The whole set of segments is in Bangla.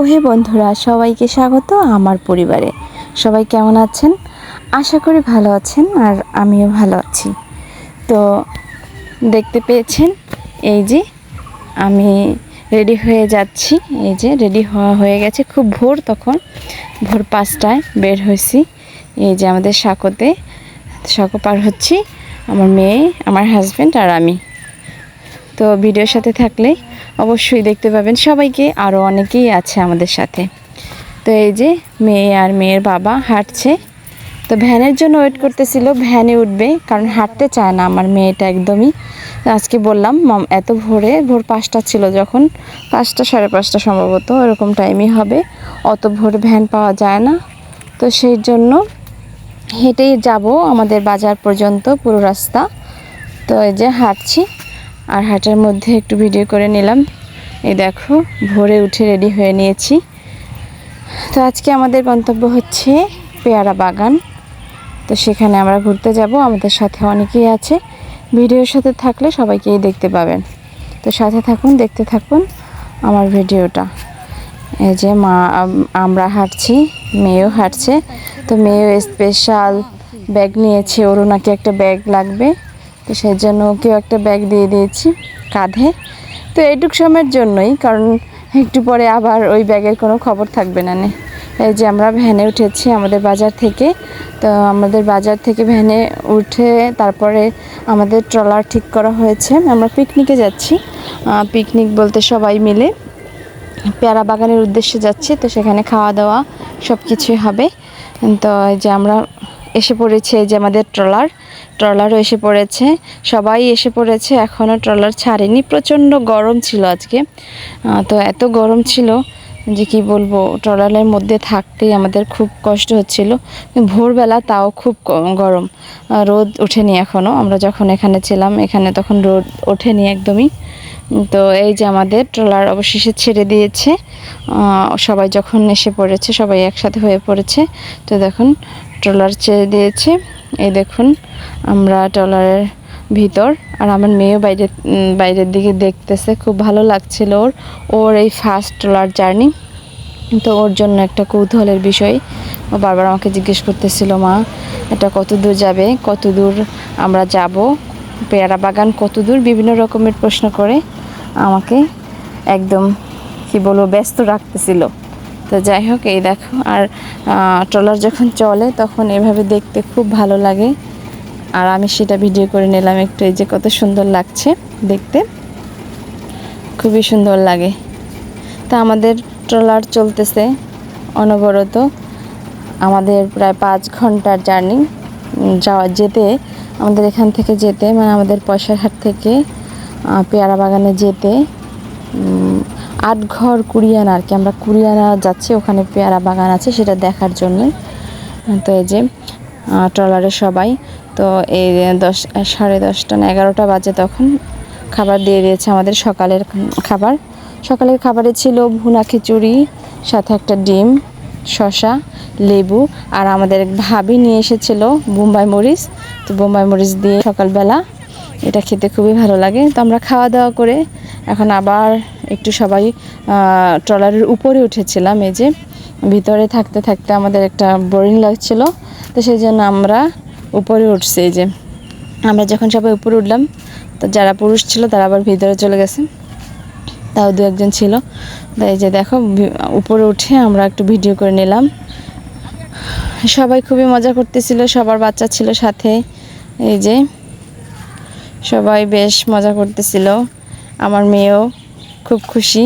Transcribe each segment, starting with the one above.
ওহে বন্ধুরা, সবাইকে স্বাগত আমার পরিবারে। সবাই কেমন আছেন? আশা করি ভালো আছেন আর আমিও ভালো আছি। তো দেখতে পেয়েছেন, এই যে আমি রেডি হয়ে যাচ্ছি। এই যে রেডি হওয়া হয়ে গেছে, খুব ভোর তখন, ভোর পাঁচটায় বের হয়েছি। এই যে আমাদের সাঁকোতে, সাঁকো পার হচ্ছি, আমার মেয়ে, আমার হাজব্যান্ড আর আমি। তো ভিডিওর সাথে থাকলে অবশ্যই দেখতে পাবেন। সবাইকে আরও অনেকেই আছে আমাদের সাথে। তো এই যে মেয়ে আর মেয়ের বাবা হাঁটছে। তো ভ্যানের জন্য ওয়েট করতেছিল, ভ্যানে উঠবে, কারণ হাঁটতে চায় না আমার মেয়েটা একদমই। আজকে বললাম, মম, এত ভোরে, ভোর পাঁচটা ছিল যখন, পাঁচটা, সাড়ে পাঁচটা সম্ভবত এরকম টাইমই হবে। অত ভোরে ভ্যান পাওয়া যায় না। তো সেই জন্য হেঁটেই যাব আমাদের বাজার পর্যন্ত, পুরো রাস্তা। তো এই যে হাঁটছি। আর হাঁটার মধ্যে একটু ভিডিও করে নিলাম। এই দেখো, ভোরে উঠে রেডি হয়ে নিয়েছি। তো আজকে আমাদের গন্তব্য হচ্ছে পেয়ারা বাগান। তো সেখানে আমরা ঘুরতে যাব, আমাদের সাথে অনেকেই আছে। ভিডিওর সাথে থাকলে সবাইকেই দেখতে পাবেন। তো সাথে থাকুন, দেখতে থাকুন আমার ভিডিওটা। এই যে মা, আমরা হাঁটছি, মেয়েও হাঁটছে। তো মেয়েও স্পেশাল ব্যাগ নিয়েছে ওরও নাকি একটা ব্যাগ লাগবে। তো সেই জন্য ওকেও একটা ব্যাগ দিয়ে দিয়েছি কাঁধে। তো এইটুক সময়ের জন্যই, কারণ একটু পরে আবার ওই ব্যাগের কোনো খবর থাকবে না নে। এই যে আমরা ভ্যানে উঠেছি আমাদের বাজার থেকে। তো আমাদের বাজার থেকে ভ্যানে উঠে তারপরে আমাদের ট্রলার ঠিক করা হয়েছে। আমরা পিকনিকে যাচ্ছি। পিকনিক বলতে সবাই মিলে পেয়ারা বাগানের উদ্দেশ্যে যাচ্ছি। তো সেখানে খাওয়া দাওয়া সব কিছুই হবে। তো এই যে আমরা এসে পড়েছে যে আমাদের ট্রলার, ট্রলারও এসে পড়েছে। সবাই এসে পড়েছে এখনও ট্রলার ছাড়েনি। প্রচণ্ড গরম ছিল আজকে। তো এত গরম ছিল যে কি বলব, ট্রলারের মধ্যে থাকতেই আমাদের খুব কষ্ট হচ্ছিল। ভোরবেলা তাও খুব গরম। রোদ ওঠেনি এখনও আমরা যখন এখানে ছিলাম, এখানে তখন রোদ ওঠেনি একদমই। তো এই যে আমাদের ট্রলার অবশেষে ছেড়ে দিয়েছে সবাই যখন এসে পড়েছে, সবাই একসাথে হয়ে পড়েছে। তো দেখুন, ট্রলার ছেড়ে দিয়েছে। এই দেখুন, আমরা ট্রলারের ভিতর, আর আমার মেয়েও বাইরে বাইরের দিকে দেখতেছে। খুব ভালো লাগছিল ওর ওর এই ফার্স্ট ট্রলার জার্নি। তো ওর জন্য একটা কৌতূহলের বিষয়। ও বারবার আমাকে জিজ্ঞেস করতেছিল, মা, এটা কত দূর যাবে? কত দূর আমরা যাব? পেয়ারা বাগান কত দূর বিভিন্ন রকমের প্রশ্ন করে। আমাকে একদম, কি বলব, ব্যস্ত রাখতেছিল। তো যাই হোক, এই দেখো, আর ট্রলার যখন চলে, তখন এভাবে দেখতে খুব ভালো লাগে। আর আমি সেটা ভিডিও করে নিলাম একটু, এই যে কত সুন্দর লাগছে দেখতে। খুবই সুন্দর লাগে। তা আমাদের ট্রলার চলতেছে অনবরত। আমাদের প্রায় পাঁচ ঘণ্টার জার্নি যাওয়া, যেতে, আমাদের এখান থেকে যেতে মানে আমাদের পয়সার পয়সারহাট থেকে পেয়ারা বাগানে যেতে আট ঘর কুড়িয়ানা আর কি, আমরা কুড়িয়ানা যাচ্ছি, ওখানে পেয়ারা বাগান আছে, সেটা দেখার জন্যই তো এই যে ট্রলারে সবাই, তো এই দশ, সাড়ে দশটা না এগারোটা বাজে তখন খাবার দিয়ে দিয়েছে আমাদের সকালের খাবার। সকালের খাবারে ছিল ভুনা খিচুড়ি, সাথে একটা ডিম, শসা, লেবু, আর আমাদের ভাবি নিয়ে এসেছিল বোম্বাই মরিচ। তো বোম্বাই মরিচ দিয়ে সকালবেলা এটা খেতে খুবই ভালো লাগে। তো আমরা খাওয়া দাওয়া করে এখন আবার একটু সবাই ট্রলারের উপরে উঠেছিলাম। এই যে ভিতরে থাকতে থাকতে আমাদের একটা বোরিং লাগছিল। তো সেই জন্য আমরা উপরে উঠছি। এই যে আমরা যখন সবাই উপরে উঠলাম, তো যারা পুরুষ ছিল তারা আবার ভিতরে চলে গেছে। তাও দু একজন ছিল। তো এই যে দেখো উপরে উঠে আমরা একটু ভিডিও করে নিলাম। সবাই খুবই মজা করতেছিল, সবার বাচ্চা ছিল সাথে। এই যে সবাই বেশ মজা করতেছিল। আমার মেয়েও খুব খুশি।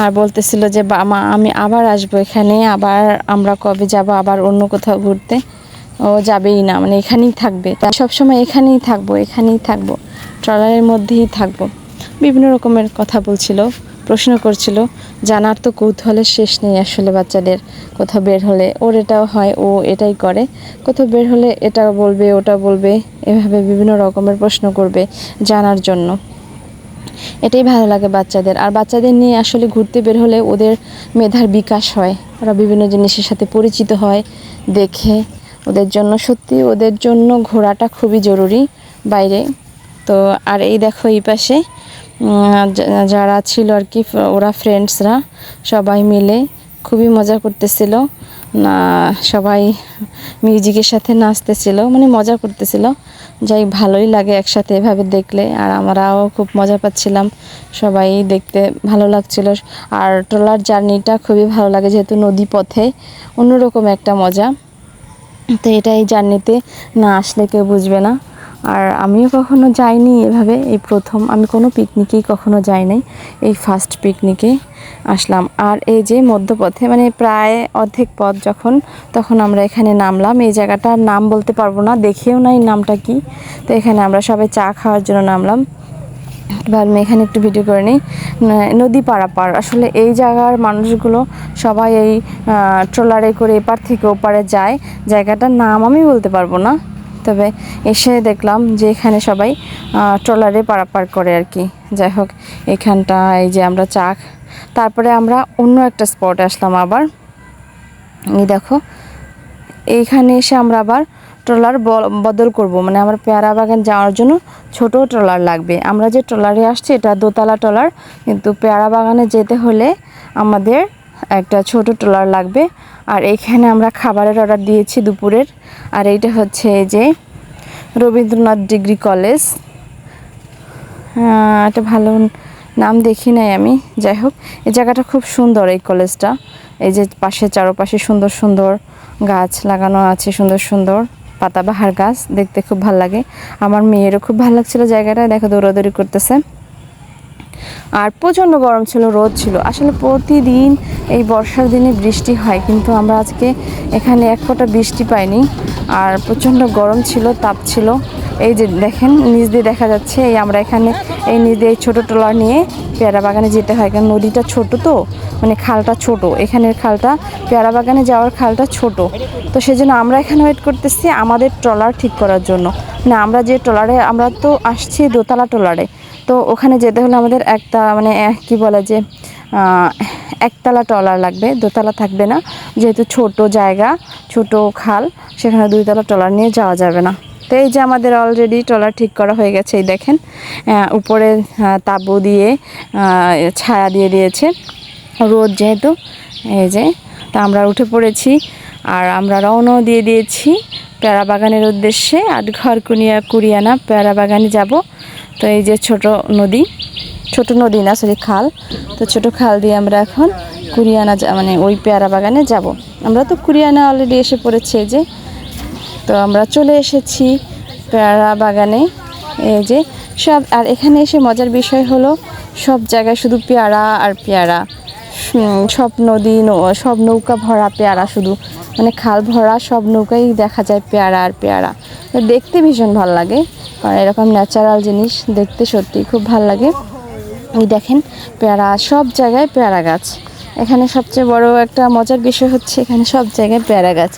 আর বলতেছিল যে মা, আমি আবার আসব এখানে, আবার আমরা কবে যাব, আবার অন্য কোথাও ঘুরতে। ও যাবেই না মানে এখানেই থাকবে। সবসময় এখানেই থাকব এখানেই থাকব, ট্রলারের মধ্যেই থাকব। বিভিন্ন রকমের কথা বলছিল। প্রশ্ন করছিল, জানার তো কৌতূহলের শেষ নেই আসলে বাচ্চাদের। কোথাও বের হলে ওর এটাও হয়, ও এটাই করে। কোথাও বের হলে এটা বলবে ওটা বলবে। এভাবে বিভিন্ন রকমের প্রশ্ন করবে জানার জন্য। এটাই ভালো লাগে বাচ্চাদের। আর বাচ্চাদের নিয়ে আসলে ঘুরতে বের হলে ওদের মেধার বিকাশ হয়। ওরা বিভিন্ন জিনিসের সাথে পরিচিত হয়, দেখে। ওদের জন্য সত্যি ওদের জন্য ঘোরাটা খুবই জরুরি বাইরে। তো আর এই দেখো এই পাশে। যারা ছিল আর কি ওরা ফ্রেন্ডসরা সবাই মিলে খুবই মজা করতেছিল। না, সবাই মিউজিকের সাথে নাচতেছিল মানে মজা করতেছিল। যাই ভালোই লাগে একসাথে এভাবে দেখলে। আর আমরাও খুব মজা পাচ্ছিলাম। সবাই দেখতে ভালো লাগছিল। আর ট্রলার জার্নিটা খুবই ভালো লাগে, যেহেতু নদী পথে। অন্যরকম একটা মজা। তো এটা এই জার্নিতে না আসলে কেউ বুঝবে না। আর আমিও কখনো যাইনি এভাবে, এই প্রথম। আমি কোনো পিকনিকেই কখনো যাই নাই, এই ফার্স্ট পিকনিকে আসলাম। আর এই যে মধ্যপথে মানে প্রায় অর্ধেক পথ যখন, তখন আমরা এখানে নামলাম। এই জায়গাটার নাম বলতে পারব না, দেখেও নাই নামটা কি। তো এখানে আমরা সবাই চা খাওয়ার জন্য নামলাম। ভাবলাম এখানে একটু ভিডিও করে নিই। নদী পারাপার। আসলে এই জায়গার মানুষগুলো সবাই এই ট্রলারে করে এপার থেকে ওপারে যায়। জায়গাটার নাম আমি বলতে পারব না। তবে এসে দেখলাম যে এখানে সবাই ট্রলারে পারাপার করে আর কি যাই হোক, এখানটা এই যে আমরা চা খ- তারপরে আমরা অন্য একটা স্পটে আসলাম আবার। এই দেখো এইখানে এসে আমরা আবার ট্রলার বদল করব। মানে আমার পেয়ারা বাগান যাওয়ার জন্য ছোট ট্রলার লাগবে। আমরা যে ট্রলারে আসছি, এটা দোতলা ট্রলার। কিন্তু পেয়ারা বাগানে যেতে হলে আমাদের একটা ছোট ট্রলার লাগবে। আর এইখানে আমরা খাবারের অর্ডার দিয়েছি দুপুরের। আর এইটা হচ্ছে এই যে রবীন্দ্রনাথ ডিগ্রি কলেজ। একটা ভালো নাম দেখি নাই আমি, যাই হোক। এই জায়গাটা খুব সুন্দর এই কলেজটা। এই যে পাশে চারপাশে সুন্দর সুন্দর গাছ লাগানো আছে, সুন্দর সুন্দর পাতাবাহার গাছ, দেখতে খুব ভালো লাগে। আমার মেয়েরও খুব ভালো লাগছিল জায়গাটা, দেখো দৌড়াদৌড়ি করতেছে। আর প্রচণ্ড গরম ছিল, রোদ ছিল। আসলে প্রতিদিন এই বর্ষার দিনে বৃষ্টি হয়, কিন্তু আমরা আজকে এখানে এক ফোঁটা বৃষ্টি পাইনি। আর প্রচণ্ড গরম ছিল, তাপ ছিল। এই যে দেখেন, নিচ দিয়ে দেখা যাচ্ছে, এই আমরা এখানে এই নিচ দিয়ে এই ছোটো ট্রলার নিয়ে পেয়ারা বাগানে যেতে হয়। কারণ নদীটা ছোট তো মানে খালটা ছোট। এখানের খালটা, পেয়ারা বাগানে যাওয়ার খালটা ছোট। তো সেজন্য আমরা এখানে ওয়েট করতেছি আমাদের ট্রলার ঠিক করার জন্য। না আমরা যে ট্রলারে, আমরা তো আসছি দোতলা ট্রলারে। তো ওখানে যেতে হলে আমাদের একটা মানে কি বলে যে একতলা ট্রলার লাগবে, দোতলা থাকবে না। যেহেতু ছোট জায়গা, ছোট খাল, সেখানে দুইতলা ট্রলার নিয়ে যাওয়া যাবে না। তো এই যে আমাদের অলরেডি ট্রলার ঠিক করা হয়ে গেছে, এই দেখেন। উপরে তাঁবু দিয়ে ছায়া দিয়ে দিয়েছে। রোদ যেহেতু, এই যে, তা আমরা উঠে পড়েছি, আর আমরা রওনাও দিয়ে দিয়েছি। পেয়ারা বাগানের উদ্দেশ্যে আট ঘর কুনিয়া কুরিয়ানা পেয়ারা বাগানে যাব। তো এই যে ছোট নদী ছোট নদী না সরি খাল। তো ছোট খাল দিয়ে আমরা এখন কুরিয়ানা মানে ওই পেয়ারা বাগানে যাব। আমরা তো কুরিয়ানা অলরেডি এসে পড়েছি যে। তো আমরা চলে এসেছি পেয়ারা বাগানে এই যে সব, আর এখানে এসে মজার বিষয় হলো সব জায়গায় শুধু পেয়ারা আর পেয়ারা। সব নদী সব নৌকা ভরা পেয়ারা শুধু। মানে খাল ভরা সব নৌকাই দেখা যায় পেয়ারা আর পেয়ারা। দেখতে ভীষণ ভালো লাগে। কারণ এরকম ন্যাচারাল জিনিস দেখতে সত্যি খুব ভালো লাগে। এই দেখেন, পেয়ারা, সব জায়গায় পেয়ারা গাছ। এখানে সবচেয়ে বড় একটা মজার বিষয় হচ্ছে, এখানে সব জায়গায় পেয়ারা গাছ।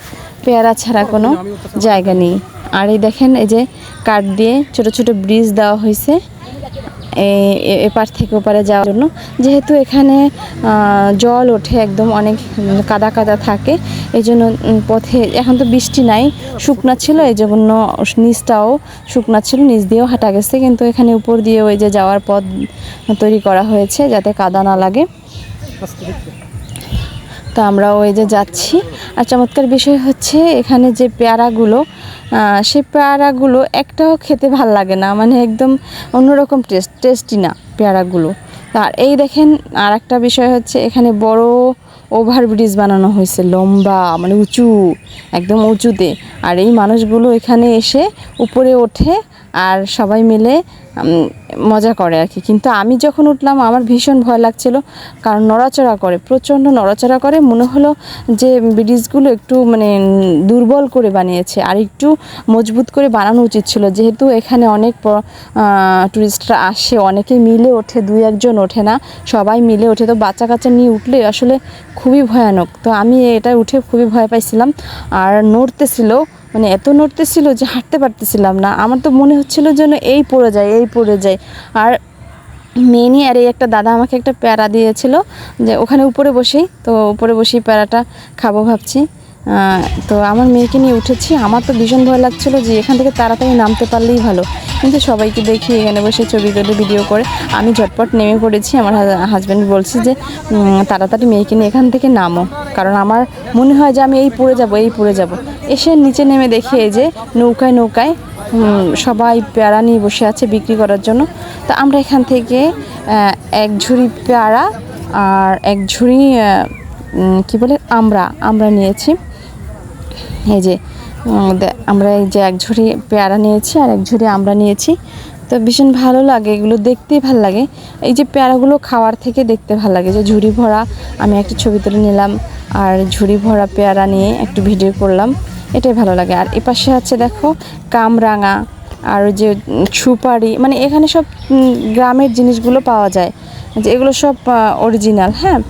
পেয়ারা ছাড়া কোনো জায়গা নেই। আর এই দেখেন, এই যে কাঠ দিয়ে ছোট ছোট ব্রিজ দেওয়া হয়েছে। এপার থেকে ওপারে যাওয়ার জন্য। যেহেতু এখানে জল ওঠে একদম অনেক কাদা কাদা থাকে এই জন্য পথে, এখন তো বৃষ্টি নাই, শুকনা ছিল, এই জন্য নিচটাও শুকনা ছিল, নিচ দিয়েও হাঁটা গেছে, কিন্তু এখানে উপর দিয়ে ওই যে যাওয়ার পথ তৈরি করা হয়েছে যাতে কাদা না লাগে। তো আমরা ওই যে যাচ্ছি। আর চমৎকার বিষয় হচ্ছে এখানে যে পেয়ারাগুলো সেই পেয়ারাগুলো একটাও খেতে ভালো লাগে না মানে একদম অন্যরকম টেস্ট, টেস্টি না পেয়ারাগুলো। আর এই দেখেন আর একটা বিষয় হচ্ছে এখানে বড় ওভারব্রিজ বানানো হয়েছে, লম্বা মানে উঁচু, একদম উঁচুতে। আর এই মানুষগুলো এখানে এসে উপরে ওঠে আর সবাই মিলে মজা করে আর কি। কিন্তু আমি যখন উঠলাম, আমার ভীষণ ভয় লাগছিল, কারণ নড়াচড়া করে, প্রচণ্ড নড়াচড়া করে, মনে হলো যে ব্রিজগুলো একটু মানে দুর্বল করে বানিয়েছে, আর একটু মজবুত করে বানানো উচিত ছিল। যেহেতু এখানে অনেক টুরিস্টরা আসে, অনেকে মিলে ওঠে, দুই একজন ওঠে না, সবাই মিলে ওঠে। তো বাচ্চা কাচ্চা নিয়ে উঠলে আসলে খুবই ভয়ানক। তো আমি এটা উঠে খুবই ভয় পাইছিলাম। আর নড়তেছিল মানে এত নড়তেছিল যে হাঁটতে পারতেছিলাম না। আমার তো মনে হচ্ছিল যেন এই পড়ে যায়, এই পড়ে যায়। আর মেনি আর এই একটা দাদা আমাকে একটা প্যারা দিয়েছিল যে ওখানে উপরে বসেই, তো উপরে বসেই প্যারাটা খাব ভাবছি। তো আমার মেয়েকে নিয়ে উঠেছি। আমার তো ভীষণ ভয় লাগছিল যে এখান থেকে তাড়াতাড়ি নামতে পারলেই ভালো। কিন্তু সবাইকে দেখি এখানে বসে ছবি তুলে ভিডিও করে। আমি ঝটপট নেমে পড়েছি। আমার হাজব্যান্ড বলছি যে তাড়াতাড়ি মেয়েকে নিয়ে এখান থেকে নামো। কারণ আমার মনে হয় যে আমি এই পড়ে যাব, এই পড়ে যাব। এসে নিচে নেমে দেখি এই যে নৌকায় নৌকায় সবাই পেয়ারা নিয়ে বসে আছে বিক্রি করার জন্য। তো আমরা এখান থেকে এক ঝুড়ি পেয়ারা আর এক ঝুড়ি কি বলে আমরা আমরা নিয়েছি। এই যে আমরা এই যে এক ঝুড়ি পেয়ারা নিয়েছি আর এক ঝুড়ি আমরা নিয়েছি। তো ভীষণ ভালো লাগে, এগুলো দেখতেই ভালো লাগে। এই যে পেয়ারাগুলো খাওয়ার থেকে দেখতে ভালো লাগে, যে ঝুড়ি ভরা, আমি একটা ছবি তুলে নিলাম, আর ঝুড়ি ভরা পেয়ারা নিয়ে একটু ভিডিও করলাম, এটাই ভালো লাগে। আর এপাশে আছে দেখো, কামরাঙা, আর যে সুপারি মানে এখানে সব গ্রামের জিনিসগুলো পাওয়া যায়। যে এগুলো সব অরিজিনাল হ্যাঁ?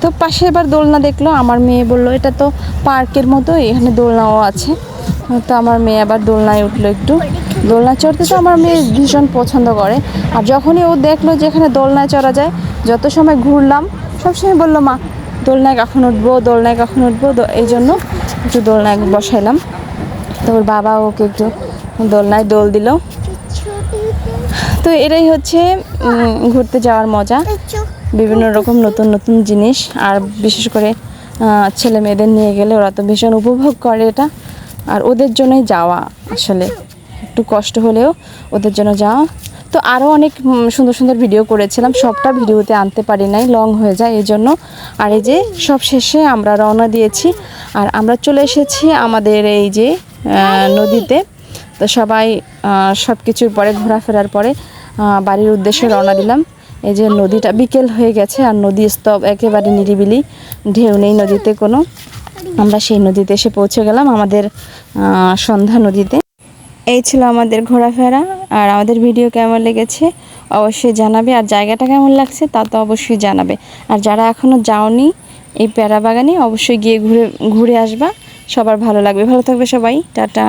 তো পাশে এবার দোলনা দেখল, আমার মেয়ে বলল, এটা তো পার্কের মতো এখানে দোলনাও আছে। তো আমার মেয়ে আবার দোলনায় উঠল একটু। দোলনা চড়তে তো আমার মেয়ে ভীষণ পছন্দ করে। আর যখনই ও দেখল যে এখানে দোলনায় চড়া যায়, যত সময় ঘুরলাম সবসময় বলল, মা, দোলনায় কখন উঠবো, দোলনায় কখন উঠবো? এই জন্য একটু দোলনায় বসাইলাম। তো ওর বাবা ওকে একটু দোলনায় দোল দিল। তো এটাই হচ্ছে ঘুরতে যাওয়ার মজা। বিভিন্ন রকম নতুন নতুন জিনিস। আর বিশেষ করে ছেলে মেয়েদের নিয়ে গেলে ওরা তো ভীষণ উপভোগ করে এটা। আর ওদের জন্যই যাওয়া আসলে। একটু কষ্ট হলেও ওদের জন্য যাওয়া তো আরও অনেক সুন্দর সুন্দর ভিডিও করেছিলাম। সবটা ভিডিওতে আনতে পারি নাই লং হয়ে যায় এই জন্য আর এই যে সব শেষে আমরা রওনা দিয়েছি। আর আমরা চলে এসেছি আমাদের এই যে নদীতে। তো সবাই সব কিছুর পরে, ঘোরাফেরার পরে বাড়ির উদ্দেশ্যে রওনা দিলাম। এই যে নদীটা বিকেল হয়ে গেছে আর নদী স্তব একেবারে নিরিবিলি, ঢেউ নেই নদীতে কোনো। আমরা সেই নদীতে এসে পৌঁছে গেলাম আমাদের সন্ধ্যা নদীতে। এই ছিল আমাদের ঘোরাফেরা আর আমাদের ভিডিও কেমন লেগেছে অবশ্যই জানাবে আর জায়গাটা কেমন লাগছে তা তো অবশ্যই জানাবে। আর যারা এখনও যাওনি এই প্যারা বাগানে অবশ্যই গিয়ে ঘুরে ঘুরে আসবা। সবার ভালো লাগবে। ভালো থাকবে সবাই। টাটা।